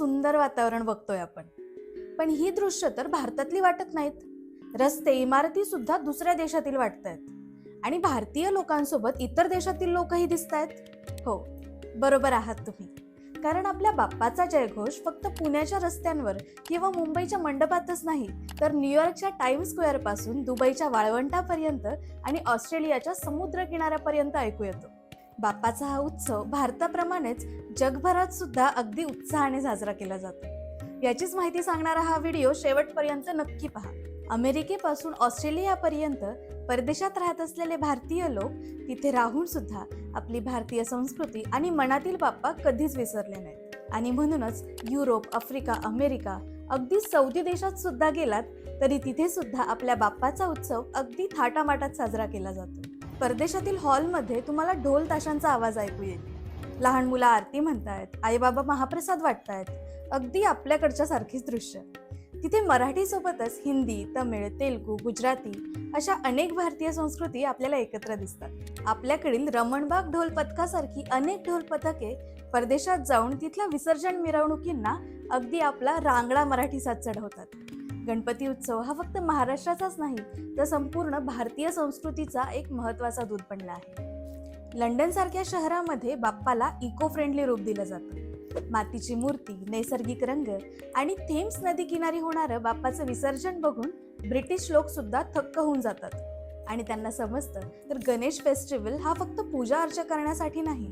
सुंदर वातावरण बघतोय आपण. पण ही दृश्य तर भारतातली वाटत नाहीत. रस्ते इमारती सुद्धा दुसऱ्या देशातील वाटत आहेत आणि भारतीय लोकांसोबत इतर देशातील लोकही दिसत आहेत हो बरोबर आहात तुम्ही. कारण आपल्या बाप्पाचा जयघोष फक्त पुण्याच्या रस्त्यांवर किंवा मुंबईच्या मंडपातच नाही तर न्यूयॉर्कच्या टाइम स्क्वेअरपासून दुबईच्या वाळवंटापर्यंत आणि ऑस्ट्रेलियाच्या समुद्र किनाऱ्यापर्यंत ऐकू येतो. बाप्पाचा हा उत्सव भारताप्रमाणेच जगभरात सुद्धा अगदी उत्साहाने साजरा केला जातो. याचीच माहिती सांगणारा हा व्हिडिओ शेवटपर्यंत नक्की पहा. अमेरिकेपासून ऑस्ट्रेलियापर्यंत परदेशात राहत असलेले भारतीय लोक तिथे राहून सुद्धा आपली भारतीय संस्कृती आणि मनातील बाप्पा कधीच विसरले नाहीत. आणि म्हणूनच युरोप आफ्रिका अमेरिका अगदी सौदी देशात सुद्धा गेलात तरी तिथे सुद्धा आपल्या बाप्पाचा उत्सव अगदी थाटामाटात साजरा केला जातो. परदेशातील हॉलमध्ये तुम्हाला ढोल ताशांचा आवाज ऐकू येईल. लहान मुलं आरती म्हणतायत आईबाबा महाप्रसाद वाटतायत. अगदी आपल्याकडच्या सारखीच दृश्य. तिथे मराठीसोबतच हिंदी तमिळ तेलुगू गुजराती अशा अनेक भारतीय संस्कृती आपल्याला एकत्र दिसतात. आपल्याकडील रमणबाग ढोल पथकासारखी अनेक ढोल पथके परदेशात जाऊन तिथल्या विसर्जन मिरवणुकींना अगदी आपला रांगडा मराठी साथ चढवतात. गणपती उत्सव हा फक्त महाराष्ट्राचाच नाही तर संपूर्ण भारतीय संस्कृतीचा एक महत्त्वाचा दूध बनला आहे. लंडनसारख्या शहरामध्ये बाप्पाला इको फ्रेंडली रूप दिलं जातं. मातीची मूर्ती नैसर्गिक रंग आणि थेम्स नदी किनारी होणारं बाप्पाचं विसर्जन बघून ब्रिटिश लोक सुद्धा थक्क होऊन जातात. आणि त्यांना समजतं तर गणेश फेस्टिवल हा फक्त पूजा अर्चा करण्यासाठी नाही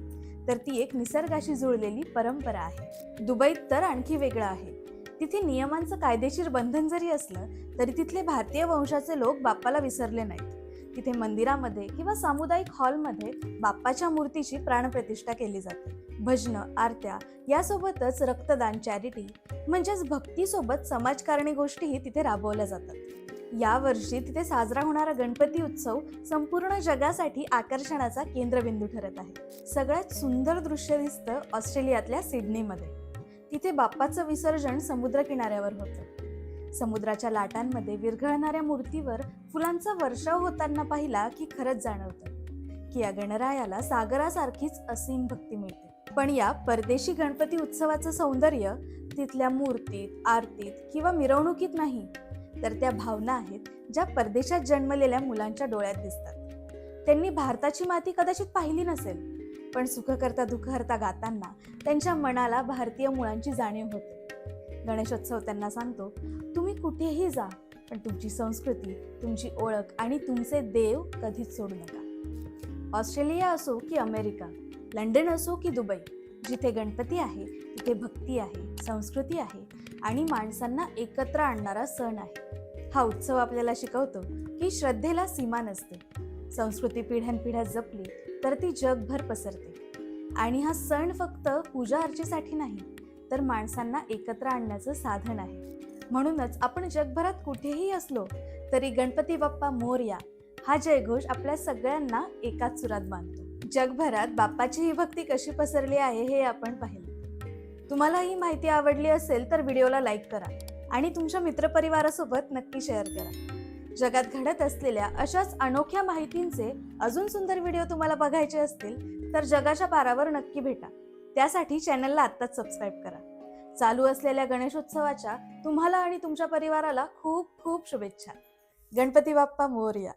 तर ती एक निसर्गाशी जुळलेली परंपरा आहे. दुबईत तर आणखी वेगळं आहे. तिथे नियमांचं कायदेशीर बंधन जरी असलं तरी तिथले भारतीय वंशाचे लोक बाप्पाला विसरले नाहीत. तिथे मंदिरामध्ये किंवा सामुदायिक हॉलमध्ये बाप्पाच्या मूर्तीची प्राणप्रतिष्ठा केली जाते. भजनं आरत्या यासोबतच रक्तदान चॅरिटी म्हणजेच भक्तीसोबत समाजकारणी गोष्टीही तिथे राबवल्या जातात. यावर्षी तिथे साजरा होणारा गणपती उत्सव संपूर्ण जगासाठी आकर्षणाचा केंद्रबिंदू ठरत आहे. सगळ्यात सुंदर दृश्य दिसतं ऑस्ट्रेलियातल्या सिडनीमध्ये. तिथे बाप्पाचं विसर्जन समुद्र किनाऱ्यावर होतं. समुद्राच्या लाटांमध्ये विरघळणाऱ्या मूर्तीवर फुलांचा वर्षाव होताना पाहिला की खरंच जाणवतं. की या गणरायाला सागरासारखीच असीम भक्ती मिळते. पण या परदेशी गणपती उत्सवाचं सौंदर्य तिथल्या मूर्तीत आरतीत किंवा मिरवणुकीत नाही तर त्या भावना आहेत ज्या परदेशात जन्मलेल्या मुलांच्या डोळ्यात दिसतात. त्यांनी भारताची माती कदाचित पाहिली नसेल पण सुखकर्ता दुखहर्ता गाताना त्यांच्या मनाला भारतीय मुळांची जाणीव होते. गणेशोत्सव त्यांना सांगतो तुम्ही कुठेही जा पण तुमची संस्कृती तुमची ओळख आणि तुमचे देव कधीच सोडू नका. ऑस्ट्रेलिया असो की अमेरिका लंडन असो की दुबई जिथे गणपती आहे तिथे भक्ती आहे संस्कृती आहे आणि माणसांना एकत्र आणणारा सण आहे. हा उत्सव आपल्याला शिकवतो की श्रद्धेला सीमा नसते. संस्कृती पिढ्यानपिढ्या जपली तर ती जगभर पसरते. आणि हा सण फक्त पूजा अर्चेसाठी नाही तर माणसांना एकत्र आणण्याचं साधन आहे. म्हणूनच आपण जगभरात कुठेही असलो तरी गणपती बाप्पा मोरया हा जयघोष आपल्या सगळ्यांना एकाच सुरात बांधतो. जगभरात बाप्पाची ही भक्ती कशी पसरली आहे हे आपण पाहिलं. तुम्हाला ही माहिती आवडली असेल तर व्हिडिओला लाईक करा आणि तुमच्या मित्रपरिवारासोबत नक्की शेअर करा. जगात घडत असलेल्या अशाच अनोख्या माहितींचे अजून सुंदर व्हिडिओ तुम्हाला बघायचे असतील तर जगाच्या पारावर नक्की भेटा. त्यासाठी चॅनलला आत्ताच सबस्क्राईब करा. चालू असलेल्या गणेशोत्सवाच्या तुम्हाला आणि तुमच्या परिवाराला खूप खूप शुभेच्छा. गणपती बाप्पा मोरया.